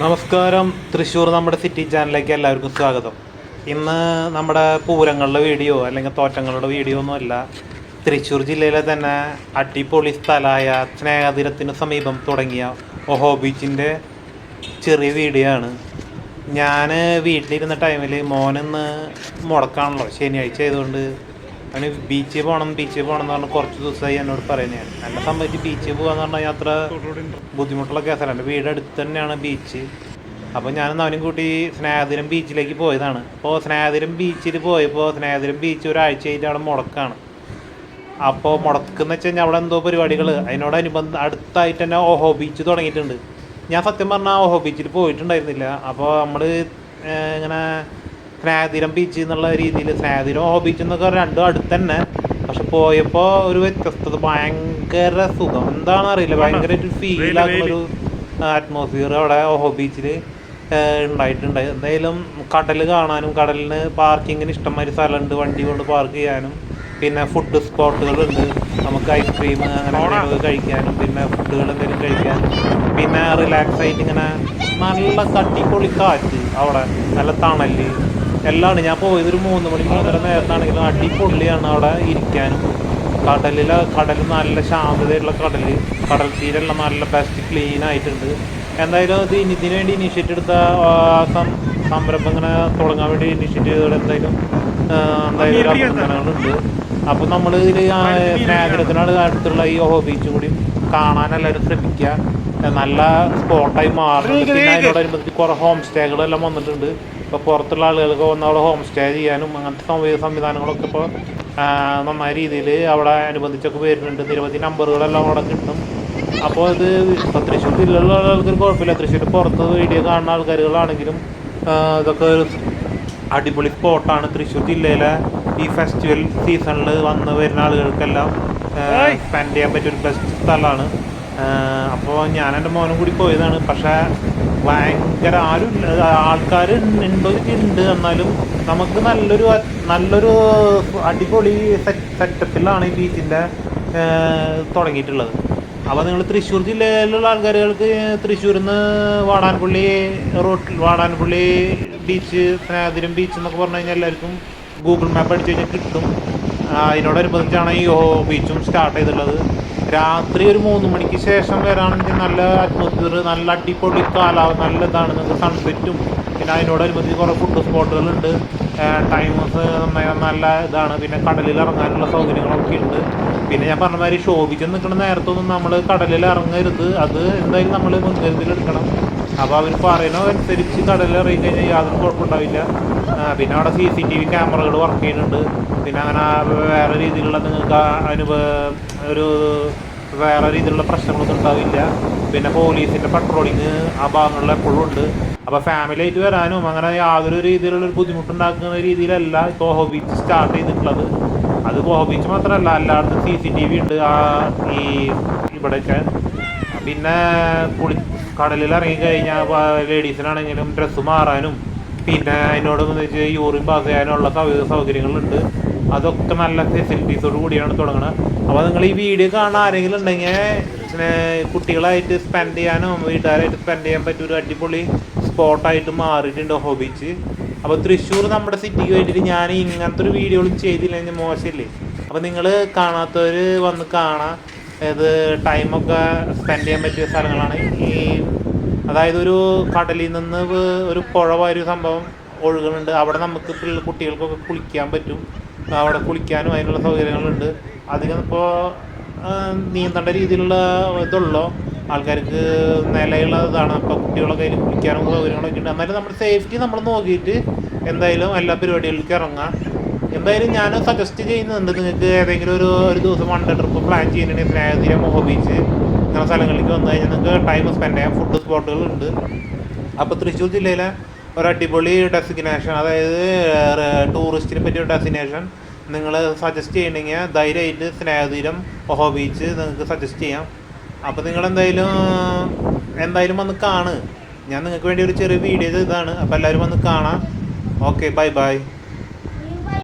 നമസ്കാരം. തൃശ്ശൂർ നമ്മുടെ സിറ്റി ചാനലിലേക്ക് എല്ലാവർക്കും സ്വാഗതം. ഇന്ന് നമ്മുടെ പൂരങ്ങളുടെ വീഡിയോ അല്ലെങ്കിൽ തോറ്റങ്ങളുടെ വീഡിയോ ഒന്നുമല്ല തൃശ്ശൂർ ജില്ലയിലെ തന്നെ അടിപൊളി സ്ഥലമായ സ്നേഹതീരത്തിന് സമീപം തുടങ്ങിയ ഒഹോ ബീച്ചിന്റെ ചെറിയ വീഡിയോ ആണ് ഞാൻ വീട്ടിലിരുന്ന ടൈമിൽ മോനിന്ന് മുടക്കാണല്ലോ. ശനിയാഴ്ച ആയതുകൊണ്ട് അവന് ബീച്ചിൽ പോകണം ബീച്ചിൽ പോകണം എന്ന് പറഞ്ഞാൽ കുറച്ച് ദിവസമായി എന്നോട് പറയുന്നതാണ്. എന്നെ സംബന്ധിച്ച് ബീച്ചിൽ പോകാന്ന് പറഞ്ഞാൽ അത്ര ബുദ്ധിമുട്ടുള്ള കേസല്ല എന്റെ വീട് അടുത്ത് തന്നെയാണ് ബീച്ച് അപ്പോൾ ഞാനും അവനും കൂട്ടി സ്നേഹതിരം ബീച്ചിലേക്ക് പോയതാണ്. അപ്പോൾ സ്നേഹതിരം ബീച്ചിൽ പോയപ്പോൾ സ്നേഹതിരം ബീച്ച് ഒരാഴ്ചയായിട്ട് അവിടെ മുടക്കാണ്. അപ്പോൾ മുടക്കെന്ന് വെച്ച് കഴിഞ്ഞാൽ അവിടെ എന്തോ പരിപാടികൾ അതിനോടനുബന്ധം അടുത്തായിട്ട് തന്നെ ഓഹോ ബീച്ച് തുടങ്ങിയിട്ടുണ്ട്. ഞാൻ സത്യം പറഞ്ഞാൽ ഓഹോ ബീച്ചിൽ പോയിട്ടുണ്ടായിരുന്നില്ല. അപ്പോൾ നമ്മൾ ഇങ്ങനെ സ്നേഹതീരം ബീച്ച് എന്നുള്ള രീതിയിൽ സ്നേഹതീരം ഓ ബീച്ച് എന്നൊക്കെ രണ്ടും അടുത്ത് തന്നെ പക്ഷെ പോയപ്പോ ഒരു വ്യത്യസ്തത ഭയങ്കര സുഖം. എന്താണെന്ന് അറിയില്ല ഭയങ്കര ഒരു ഫീൽ ആകുന്ന ഒരു അറ്റ്മോസ്ഫിയർ അവിടെ ഓഹോ ബീച്ചിൽ ഉണ്ടായിട്ടുണ്ട്. എന്തായാലും കടൽ കാണാനും കടലിന് പാർക്കിങ്ങിന് ഇഷ്ടംമാതിരി സ്ഥലമുണ്ട്. വണ്ടി കൊണ്ട് പാർക്ക് ചെയ്യാനും പിന്നെ ഫുഡ് സ്പോട്ടുകളുണ്ട് നമുക്ക് ഐസ്ക്രീം അങ്ങനെ കഴിക്കാനും പിന്നെ ഫുഡുകൾ എന്തെങ്കിലും കഴിക്കാൻ. പിന്നെ റിലാക്സ് ആയിട്ട് ഇങ്ങനെ നല്ല തട്ടിപ്പൊളി കാറ്റ് അവിടെ. നല്ല തണൽ. എല്ലാം ഉണ്ട് ഞാൻ പോയത് ഒരു മൂന്ന് മണി മൂന്നര നേരത്താണെങ്കിലും അടിപൊളിയാണ് അവിടെ ഇരിക്കാനും. കടലിലെ കടൽ നല്ല ശാന്തതയുള്ള കടൽ കടൽ തീരെല്ലാം നല്ല ബെസ്റ്റ് ക്ലീൻ ആയിട്ടുണ്ട്. എന്തായാലും അത് ഇനി ഇതിന് വേണ്ടി ഇനിഷ്യേറ്റ് എടുത്ത സംരംഭം ഇങ്ങനെ തുടങ്ങാൻ വേണ്ടി ഇനിഷ്യേറ്റ് ചെയ്തത് എന്തായാലും എന്തായാലും അഭിനന്ദനങ്ങളുണ്ട്. അപ്പോൾ നമ്മൾ ഇതിൽ മേഖലത്തിനാണ് അടുത്തുള്ള ഈ ഓഹോ ബീച്ചും കൂടി കാണാൻ എല്ലാവരും ശ്രമിക്കുക നല്ല സ്പോട്ടായി മാറുന്നുണ്ട് പിന്നെ അതിനോടനുബന്ധിച്ച് കുറേ ഹോം സ്റ്റേകളെല്ലാം വന്നിട്ടുണ്ട്. ഇപ്പോൾ പുറത്തുള്ള ആളുകൾക്ക് വന്ന് അവിടെ ഹോം സ്റ്റേ ചെയ്യാനും അങ്ങനത്തെ സംവിധ സംവിധാനങ്ങളൊക്കെ ഇപ്പോൾ നന്നായ രീതിയിൽ അവിടെ അനുബന്ധിച്ചൊക്കെ വരുന്നുണ്ട്. നിരവധി നമ്പറുകളെല്ലാം അവിടെ കിട്ടും. അപ്പോൾ ഇത് ഇപ്പോൾ തൃശ്ശൂർ ജില്ലയിലുള്ള ആൾക്കാർക്ക് കുഴപ്പമില്ല. തൃശ്ശൂർ പുറത്ത് വീഡിയോ കാണുന്ന ആൾക്കാരുകളാണെങ്കിലും ഇതൊക്കെ ഒരു അടിപൊളി സ്പോട്ടാണ് തൃശ്ശൂർ ജില്ലയിലെ ഈ ഫെസ്റ്റിവൽ സീസണിൽ വന്ന് വരുന്ന ആളുകൾക്കെല്ലാം സ്പെൻഡ് ചെയ്യാൻ പറ്റിയ ഒരു ബെസ്റ്റ് സ്ഥലമാണ്. അപ്പോൾ ഞാൻ എന്റെ മോനും കൂടി പോയതാണ്. പക്ഷേ ഭയങ്കര ആരും ആൾക്കാർ ഉണ്ടോ എന്നാലും നമുക്ക് നല്ലൊരു നല്ലൊരു അടിപൊളി സെറ്റപ്പിലാണ് ഈ ബീച്ചിന്റെ തുടങ്ങിയിട്ടുള്ളത്. അപ്പോൾ നിങ്ങൾ തൃശ്ശൂർ ജില്ലയിലുള്ള ആൾക്കാരുകൾക്ക് തൃശ്ശൂരിൽ നിന്ന് വാടാൻപുള്ളി റോട്ടിൽ വാടാൻപുള്ളി ബീച്ച് സ്നേഹതിരം ബീച്ച് എന്നൊക്കെ പറഞ്ഞു കഴിഞ്ഞാൽ എല്ലാവർക്കും ഗൂഗിൾ മാപ്പ് അടിച്ചു കഴിഞ്ഞാൽ കിട്ടും. അതിനോടനുബന്ധിച്ചാണ് ഈ ഓ ബീച്ചും സ്റ്റാർട്ട് ചെയ്തിട്ടുള്ളത് രാത്രി ഒരു മൂന്ന് മണിക്ക് ശേഷം വരാണെങ്കിൽ നല്ല അറ്റ്മോസ്ഫിയർ നല്ല അടിപൊളി കാലാവസ്ഥ നല്ല ഇതാണ്. നിങ്ങൾക്ക് സൺസെറ്റും പിന്നെ അതിനോടനുബന്ധിച്ച് കുറേ ഫുഡ് സ്പോട്ടുകളുണ്ട് ടൈമസ് നന്നായി നല്ല ഇതാണ്. പിന്നെ കടലിൽ ഇറങ്ങാനുള്ള സൗകര്യങ്ങളൊക്കെ ഉണ്ട്. പിന്നെ ഞാൻ പറഞ്ഞ മാതിരി ശോഭിച്ച് നിൽക്കുന്ന നേരത്തൊന്നും നമ്മൾ കടലിൽ ഇറങ്ങരുത്. അത് എന്തായാലും നമ്മൾ മുൻകരുതലെടുക്കണം. അപ്പോൾ അവർ പറയുന്നതനുസരിച്ച് കടലിൽ ഇറങ്ങി കഴിഞ്ഞാൽ യാതൊരു കുഴപ്പമുണ്ടാവില്ല. പിന്നെ അവിടെ സി സി ടി വി ക്യാമറകൾ വർക്ക് ചെയ്യുന്നുണ്ട്. പിന്നെ അങ്ങനെ വേറെ രീതിയിലുള്ള നിങ്ങൾക്ക് അനുഭവ ഒരു വേറെ രീതിയിലുള്ള പ്രശ്നങ്ങളൊന്നും ഉണ്ടാവില്ല. പിന്നെ പോലീസിന്റെ പട്രോളിങ് ആ ഭാഗങ്ങളിൽ എപ്പോഴും ഉണ്ട്. അപ്പോൾ ഫാമിലി ആയിട്ട് വരാനും അങ്ങനെ യാതൊരു രീതിയിലുള്ള ഒരു ബുദ്ധിമുട്ടുണ്ടാക്കുന്ന രീതിയിലല്ല ഓഹോ ബീച്ച് സ്റ്റാർട്ട് ചെയ്തിട്ടുള്ളത്. അത് ഓഹോ ബീച്ച് മാത്രമല്ല എല്ലായിടത്തും സി സി ടി വി ഉണ്ട്. ആ ഈ ഇവിടെയൊക്കെ പിന്നെ കുളി കടലിൽ ഇറങ്ങിക്കഴിഞ്ഞാൽ ലേഡീസിനാണെങ്കിലും ഡ്രസ്സ് മാറാനും പിന്നെ അതിനോട് വെച്ച് യൂറിൻ പാസ് ചെയ്യാനുള്ള സൗകര്യങ്ങളുണ്ട്. അതൊക്കെ നല്ല ഫെസിലിറ്റീസോട് കൂടിയാണ് തുടങ്ങുന്നത് അപ്പോൾ നിങ്ങൾ ഈ വീഡിയോ കാണാൻ ആരെങ്കിലും ഉണ്ടെങ്കിൽ കുട്ടികളായിട്ട് സ്പെൻഡ് ചെയ്യാനും വീട്ടുകാരായിട്ട് സ്പെൻഡ് ചെയ്യാൻ പറ്റിയ ഒരു അടിപൊളി സ്പോട്ടായിട്ട് മാറിയിട്ടുണ്ട് ഹോബീച്ച്. അപ്പോൾ തൃശ്ശൂർ നമ്മുടെ സിറ്റിക്ക് വേണ്ടിയിട്ട് ഞാൻ ഇങ്ങനത്തെ ഒരു വീഡിയോകളും ചെയ്തില്ലെങ്കിൽ മോശമില്ലേ അപ്പോൾ നിങ്ങൾ കാണാത്തവർ വന്ന് കാണാം. ഇത് ടൈമൊക്കെ സ്പെൻഡ് ചെയ്യാൻ പറ്റിയ സ്ഥലങ്ങളാണ്. ഈ അതായത് ഒരു കടലിൽ നിന്ന് ഒരു പുഴ ഒരു സംഭവം ഒഴുകുന്നുണ്ട്. അവിടെ നമുക്ക് കുട്ടികൾക്കൊക്കെ കുളിക്കാൻ പറ്റും. അവിടെ കുളിക്കാനും അതിനുള്ള സൗകര്യങ്ങളുണ്ട്. അധികം ഇപ്പോൾ നീന്തേണ്ട രീതിയിലുള്ള ഇതുള്ളോ ആൾക്കാർക്ക് നിലയുള്ള ഇതാണ്. അപ്പോൾ കുട്ടികളൊക്കെ അതിൽ കുളിക്കാനും സൗകര്യങ്ങളൊക്കെ ഉണ്ട്. എന്നാലും നമ്മുടെ സേഫ്റ്റി നമ്മൾ നോക്കിയിട്ട് എന്തായാലും എല്ലാ പരിപാടികൾക്കും ഇറങ്ങാം. എന്തായാലും ഞാൻ സജസ്റ്റ് ചെയ്യുന്നുണ്ട് നിങ്ങൾക്ക് ഏതെങ്കിലും ഒരു ഒരു ദിവസം വൺ ഡേ ട്രിപ്പ് പ്ലാൻ ചെയ്യുന്നുണ്ടെങ്കിൽ സ്നേഹതീരം മോഹ ബീച്ച് ഇങ്ങനെ സ്ഥലങ്ങളിലേക്ക് വന്നു കഴിഞ്ഞാൽ നിങ്ങൾക്ക് ടൈം സ്പെൻഡ് ചെയ്യാം ഫുഡ് സ്പോട്ടുകളുണ്ട് അപ്പോൾ തൃശ്ശൂർ ജില്ലയിലെ ഒരു അടിപൊളി ഡെസ്റ്റിനേഷൻ അതായത് ടൂറിസ്റ്റിനെ പറ്റിയ ഡെസ്റ്റിനേഷൻ നിങ്ങൾ സജസ്റ്റ് ചെയ്യണമെങ്കിൽ ധൈര്യമായിട്ട് സ്നേഹതീരം ഓഹോ ബീച്ച് നിങ്ങൾക്ക് സജസ്റ്റ് ചെയ്യാം. അപ്പോൾ നിങ്ങൾ എന്തായാലും എന്തായാലും വന്ന് കാണ്. ഞാൻ നിങ്ങൾക്ക് വേണ്ടി ഒരു ചെറിയ വീഡിയോ ചെയ്തതാണ്. അപ്പോൾ എല്ലാവരും വന്ന് കാണാം. Okay bye bye